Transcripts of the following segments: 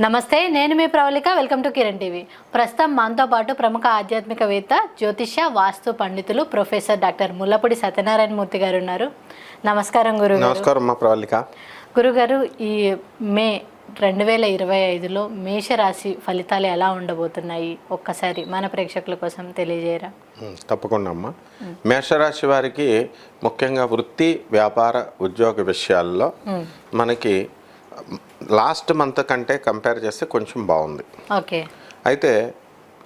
నమస్తే నేను మీ Pravalika welcome to Kiran TV. ప్రస్తుతం మనతో పాటు ప్రముఖ ఆధ్యాత్మికవేత్త జ్యోతిష్య వాస్తు పండితులు ప్రొఫెసర్ డాక్టర్ ముల్లపూడి సత్యనారాయణ మూర్తి గారు ఉన్నారు. నమస్కారం గురుగారు. నమస్కారం మా ప్రవళిక. గురుగారు ఈ మే రెండు వేల ఇరవై ఐదులో మేషరాశి ఫలితాలు ఎలా ఉండబోతున్నాయి? ఒక్కసారి మన ప్రేక్షకుల కోసం తెలియజేయరా? తప్పకుండా అమ్మా. మేషరాశి వారికి ముఖ్యంగా వృత్తి వ్యాపార ఉద్యోగ విషయాల్లో మనకి లాస్ట్ మంత్ కంటే కంపేర్ చేస్తే కొంచెం బాగుంది. ఓకే. అయితే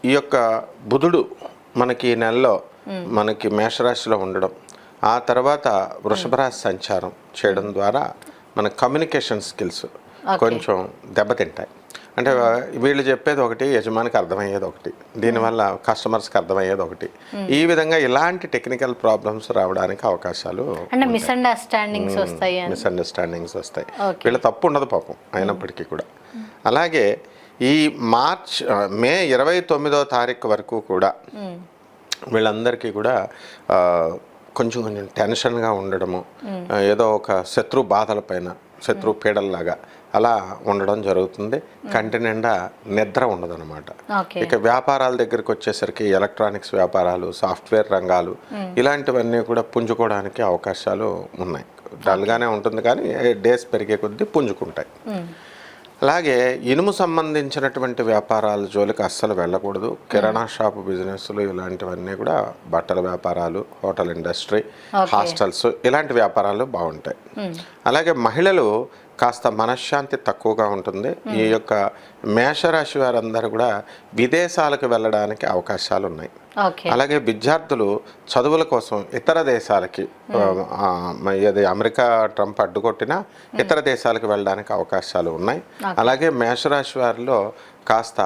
ఈ యొక్క బుధుడు మనకి ఈ నెలలో మనకి మేషరాశిలో ఉండడం ఆ తర్వాత వృషభ రాశి సంచారం చేయడం ద్వారా మన కమ్యూనికేషన్ స్కిల్స్ కొంచెం దెబ్బతింటాయి. అంటే వీళ్ళు చెప్పేది ఒకటి యజమానికి అర్థమయ్యేది ఒకటి. దీనివల్ల కస్టమర్స్కి అర్థమయ్యేది ఒకటి. ఈ విధంగా ఇలాంటి టెక్నికల్ ప్రాబ్లమ్స్ రావడానికి అవకాశాలు మిస్అండర్స్టాండింగ్స్ వస్తాయి మిస్అండర్స్టాండింగ్స్ వస్తాయి. వీళ్ళ తప్పు ఉండదు పాపం అయినప్పటికీ కూడా. అలాగే ఈ మార్చ్ మే ఇరవై తొమ్మిదో తారీఖు వరకు కూడా. వీళ్ళందరికీ కూడా కొంచెం కొంచెం టెన్షన్గా ఉండడము ఏదో ఒక శత్రు బాధల పైన శత్రు పీడల్లాగా అలా ఉండడం జరుగుతుంది. కంటి నిండా నిద్ర ఉండదన్నమాట. ఇక వ్యాపారాల దగ్గరికి వచ్చేసరికి ఎలక్ట్రానిక్స్ వ్యాపారాలు సాఫ్ట్వేర్ రంగాలు ఇలాంటివన్నీ కూడా పుంజుకోవడానికి అవకాశాలు ఉన్నాయి. డల్గానే ఉంటుంది కానీ డేస్ పెరిగే కొద్దీ పుంజుకుంటాయి. అలాగే ఇనుము సంబంధించినటువంటి వ్యాపారాల జోలికి అస్సలు వెళ్ళకూడదు. కిరాణా షాప్ బిజినెస్లు ఇలాంటివన్నీ కూడా బట్టల వ్యాపారాలు హోటల్ ఇండస్ట్రీ హాస్టల్స్ ఇలాంటి వ్యాపారాలు బాగుంటాయి. అలాగే మహిళలు కాస్త మనశ్శాంతి తక్కువగా ఉంటుంది. ఈ యొక్క మేషరాశి వారందరూ కూడా విదేశాలకు వెళ్ళడానికి అవకాశాలు ఉన్నాయి అలాగే విద్యార్థులు చదువుల కోసం ఇతర దేశాలకి ఇది అమెరికా ట్రంప్ అడ్డుకొట్టినా ఇతర దేశాలకు వెళ్ళడానికి అవకాశాలు ఉన్నాయి. అలాగే మేషరాశి వారిలో కాస్త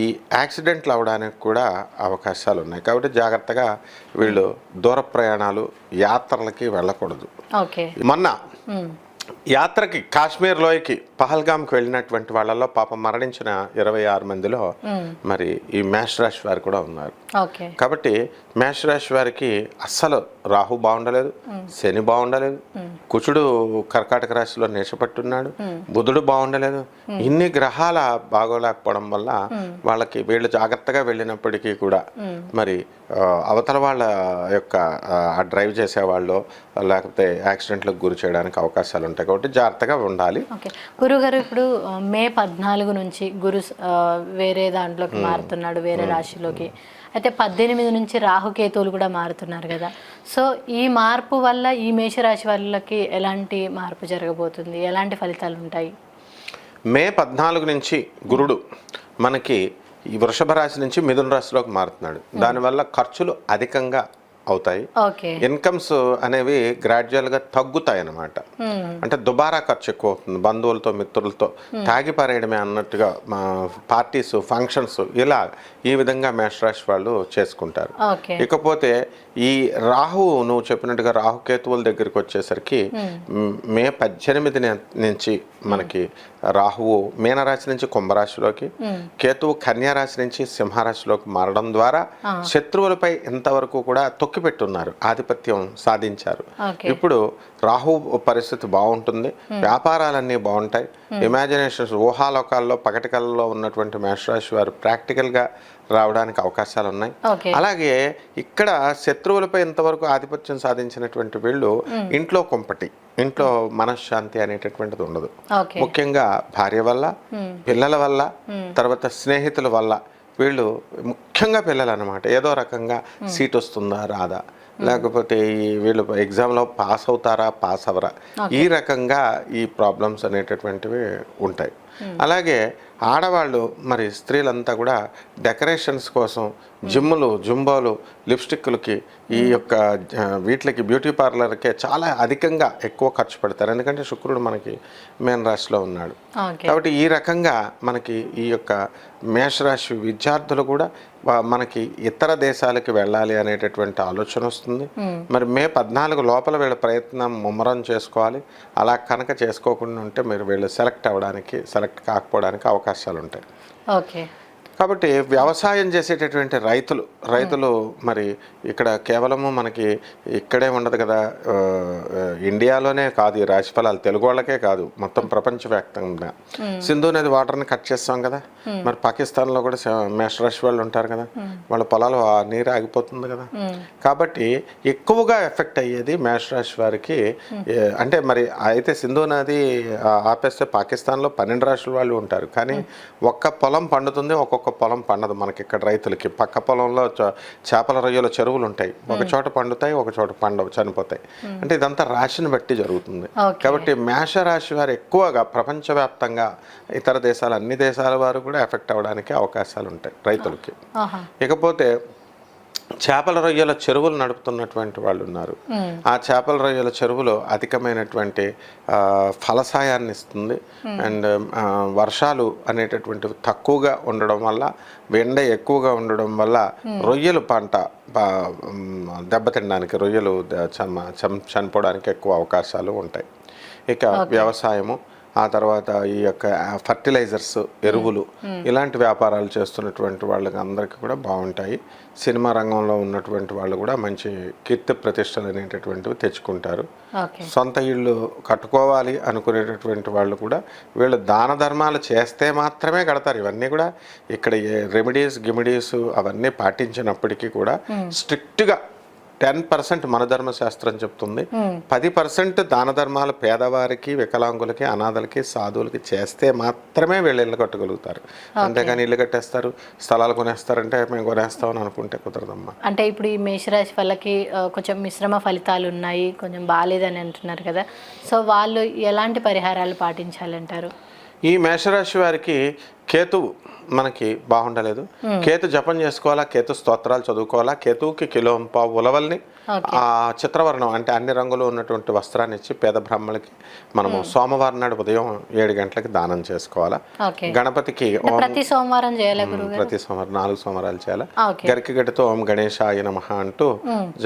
ఈ యాక్సిడెంట్లు అవడానికి కూడా అవకాశాలు ఉన్నాయి. కాబట్టి జాగ్రత్తగా వీళ్ళు దూర ప్రయాణాలు యాత్రలకి వెళ్ళకూడదు. మొన్న. యాత్రకి కాశ్మీర్ లోయకి పహల్గామ్కి వెళ్ళినటువంటి వాళ్ళలో పాపం మరణించిన ఇరవై ఆరు మందిలో మరి ఈ మేష రాశి వారు కూడా ఉన్నారు. కాబట్టి మేషరాశి వారికి అస్సలు రాహు బాగుండలేదు శని బాగుండలేదు కుచుడు కర్కాటక రాశిలో నేషపట్టున్నాడు బుధుడు బాగుండలేదు. ఇన్ని గ్రహాల బాగోలేకపోవడం వల్ల వాళ్ళకి వీళ్ళు జాగ్రత్తగా వెళ్ళినప్పటికీ కూడా మరి అవతల వాళ్ళ యొక్క ఆ డ్రైవ్ చేసేవాళ్ళు లేకపోతే యాక్సిడెంట్లకు గురి చేయడానికి అవకాశాలు ఉంటాయి కాబట్టి జాగ్రత్తగా ఉండాలి. ఓకే. గురుగారు ఇప్పుడు మే పద్నాలుగు నుంచి గురు వేరే దాంట్లోకి మారుతున్నాడు వేరే రాశిలోకి. అయితే పద్దెనిమిది నుంచి రాహుకేతువులు కూడా మారుతున్నారు కదా. సో ఈ మార్పు వల్ల ఈ మేషరాశి వాళ్ళకి ఎలాంటి మార్పు జరగబోతుంది? ఎలాంటి ఫలితాలు ఉంటాయి? మే పద్నాలుగు నుంచి గురుడు మనకి ఈ వృషభ రాశి నుంచి మిథున రాశిలోకి మారుతున్నాడు. దానివల్ల ఖర్చులు అధికంగా అవుతాయి. ఇన్కమ్స్ అనేవి గ్రాడ్యువల్గా తగ్గుతాయి అన్నమాట అంటే దుబారా ఖర్చు ఎక్కువ అవుతుంది. బంధువులతో మిత్రులతో తాగి పారేయడమే అన్నట్టుగా మా పార్టీస్ ఫంక్షన్స్ ఇలా ఈ విధంగా మేషరాశి వాళ్ళు చేసుకుంటారు. ఇకపోతే ఈ రాహు నువ్వు చెప్పినట్టుగా రాహుకేతువుల దగ్గరికి వచ్చేసరికి మ్, పద్దెనిమిది నుంచి మనకి రాహువు మీనరాశి నుంచి కుంభరాశిలోకి కేతువు కన్యా రాశి నుంచి సింహరాశిలోకి మారడం ద్వారా శత్రువులపై ఇంతవరకు కూడా తొక్కిపెట్టున్నారు ఆధిపత్యం సాధించారు. ఇప్పుడు రాహు పరిస్థితి బాగుంటుంది వ్యాపారాలన్నీ బాగుంటాయి. ఇమాజినేషన్స్ ఊహాలోకాల్లో పగటికల్లో ఉన్నటువంటి మేషరాశి వారు ప్రాక్టికల్గా రావడానికి అవకాశాలు ఉన్నాయి అలాగే ఇక్కడ శత్రువులపై ఇంతవరకు ఆధిపత్యం సాధించినటువంటి వీళ్ళు ఇంట్లో కుంపటి ఇంట్లో మనశ్శాంతి అనేటటువంటిది ఉండదు. ముఖ్యంగా భార్య వల్ల పిల్లల వల్ల తర్వాత స్నేహితుల వల్ల వీళ్ళు ముఖ్యంగా పిల్లలు అనమాట ఏదో రకంగా సీట్ వస్తుందా రాదా? లేకపోతే ఈ వీళ్ళు ఎగ్జామ్లో పాస్ అవుతారా పాస్ అవరా ఈ రకంగా ఈ ప్రాబ్లమ్స్ అనేటటువంటివి ఉంటాయి. అలాగే ఆడవాళ్ళు మరి స్త్రీలంతా కూడా డెకరేషన్స్ కోసం జిమ్ములు జుంబాలు లిప్స్టిక్లకి ఈ యొక్క వీటికి బ్యూటీ పార్లర్కే చాలా అధికంగా ఎక్కువ ఖర్చు పెడతారు. ఎందుకంటే శుక్రుడు మనకి మేన్ రాశిలో ఉన్నాడు. కాబట్టి ఈ రకంగా మనకి ఈ యొక్క మేషరాశి విద్యార్థులు కూడా మనకి ఇతర దేశాలకు వెళ్ళాలి అనేటటువంటి ఆలోచన వస్తుంది. మరి మే పద్నాలుగు లోపల వీళ్ళ ప్రయత్నం ముమ్మరం చేసుకోవాలి. అలా కనుక చేసుకోకుండా ఉంటే మీరు వీళ్ళు సెలెక్ట్ అవ్వడానికి సెలెక్ట్ కాకపోవడానికి అవకాశాలు ఉంటాయి ఓకే. కాబట్టి వ్యవసాయం చేసేటటువంటి రైతులు రైతులు మరి ఇక్కడ కేవలము మనకి ఇక్కడే ఉండదు కదా. ఇండియాలోనే కాదు ఈ రాశి ఫలాలు తెలుగు వాళ్ళకే కాదు మొత్తం ప్రపంచవ్యాప్తంగా. సింధు నది వాటర్ని కట్ చేస్తాం కదా. మరి పాకిస్తాన్లో కూడా మేషరాశి వాళ్ళు ఉంటారు కదా. వాళ్ళ పొలాలు ఆ నీరు ఆగిపోతుంది కదా. కాబట్టి ఎక్కువగా ఎఫెక్ట్ అయ్యేది మేషరాశి వారికి అంటే మరి అయితే సింధు నది ఆపేస్తే పాకిస్తాన్లో పన్నెండు రాష్ట్రాల వాళ్ళు ఉంటారు. కానీ ఒక్క పొలం పండుతుంది ఒక్కొక్క పొలం పండదు మనకి ఇక్కడ రైతులకి. పక్క పొలంలో చేపల రొయ్యల చెరువులు ఉంటాయి ఒక చోట పండుతాయి ఒక చోట పండవు చనిపోతాయి. అంటే ఇదంతా రాశిని బట్టి జరుగుతుంది. కాబట్టి మేష రాశి వారు ఎక్కువగా ప్రపంచవ్యాప్తంగా ఇతర దేశాలు అన్ని దేశాల వారు కూడా ఎఫెక్ట్ అవ్వడానికి అవకాశాలు ఉంటాయి రైతులకి ఇకపోతే చేపల రొయ్యల చెరువులు నడుపుతున్నటువంటి వాళ్ళు ఉన్నారు. ఆ చేపల రొయ్యల చెరువులో అధికమైనటువంటి ఫలసాయాన్ని ఇస్తుంది. అండ్ వర్షాలు అనేటటువంటివి తక్కువగా ఉండడం వల్ల ఎండ ఎక్కువగా ఉండడం వల్ల రొయ్యలు పంట దెబ్బతినడానికి రొయ్యలు చనిపోవడానికి ఎక్కువ అవకాశాలు ఉంటాయి. ఇక వ్యవసాయము ఆ తర్వాత ఈ యొక్క ఫర్టిలైజర్స్ ఎరువులు ఇలాంటి వ్యాపారాలు చేస్తున్నటువంటి వాళ్ళకి అందరికీ కూడా బాగుంటాయి. సినిమా రంగంలో ఉన్నటువంటి వాళ్ళు కూడా మంచి కీర్తి ప్రతిష్టలు అనేటటువంటివి తెచ్చుకుంటారు. సొంత ఇళ్ళు కట్టుకోవాలి అనుకునేటటువంటి వాళ్ళు కూడా వీళ్ళు దాన ధర్మాలు చేస్తే మాత్రమే కడతారు. ఇవన్నీ కూడా ఇక్కడ రెమెడీస్ గిమిడీస్ అవన్నీ పాటించినప్పటికీ కూడా స్ట్రిక్ట్గా టెన్ పర్సెంట్ మన ధర్మశాస్త్రం చెప్తుంది. పది పర్సెంట్ దాన ధర్మాలు పేదవారికి వికలాంగులకి అనాథలకి సాధువులకి చేస్తే మాత్రమే వీళ్ళు ఇల్లు కట్టగలుగుతారు. అంతేగాని ఇల్లు కట్టేస్తారు స్థలాలు కొనేస్తారంటే మేము కొనేస్తామని అనుకుంటే కుదరదమ్మా. అంటే ఇప్పుడు ఈ మేషరాశి వాళ్ళకి కొంచెం మిశ్రమ ఫలితాలు ఉన్నాయి కొంచెం బాగాలేదని అంటున్నారు కదా. సో వాళ్ళు ఎలాంటి పరిహారాలు పాటించాలంటారు? ఈ మేషరాశి వారికి కేతువు మనకి బాగుండలేదు. కేతు జపం చేసుకోవాలా? కేతు స్తోత్రాలు చదువుకోవాలా? కేతువుకి కిలో పావు ఉలవల్ని ఆ చిత్రవర్ణం అంటే అన్ని రంగులు ఉన్నటువంటి వస్త్రాన్ని ఇచ్చి పేద బ్రాహ్మణులకి మనము సోమవారం నాడు ఉదయం ఏడు గంటలకి దానం చేసుకోవాలా? గణపతికి ప్రతి సోమవారం చేయాలి గురువు ప్రతి సోమవారం నాలుగు సోమవారాలు చేయాలా? ఓకే గరికి గడ్డితో ఓం గణేశాయ నమః అంటూ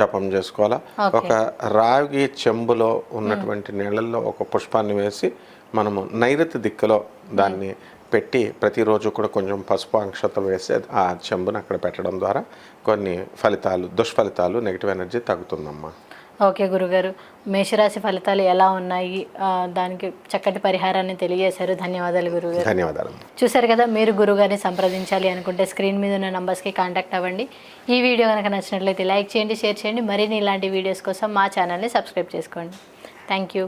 జపం చేసుకోవాలా? ఒక రాగి చెంబులో ఉన్నటువంటి నీళ్ళల్లో ఒక పుష్పాన్ని వేసి మనము నైరుతి దిక్కులో దాన్ని పెట్టి ప్రతిరోజు కూడా కొంచెం పసుపు అంక్షతలు వేసి ఆ చెంబుని అక్కడ పెట్టడం ద్వారా కొన్ని ఫలితాలు దుష్ఫలితాలు నెగిటివ్ ఎనర్జీ తగ్గుతుందమ్మా. ఓకే గురుగారు. మేషరాశి ఫలితాలు ఎలా ఉన్నాయి? దానికి చక్కటి పరిహారాన్ని తెలియజేశారు. ధన్యవాదాలు గురుగారు. ధన్యవాదాలు. చూశారు కదా మీరు గురుగారిని సంప్రదించాలి అనుకుంటే స్క్రీన్ మీద ఉన్న నంబర్స్కి కాంటాక్ట్ అవ్వండి. ఈ వీడియో కనుక నచ్చినట్లయితే లైక్ చేయండి షేర్ చేయండి. మరిన్ని ఇలాంటి వీడియోస్ కోసం మా ఛానల్ని సబ్స్క్రైబ్ చేసుకోండి. Thank you.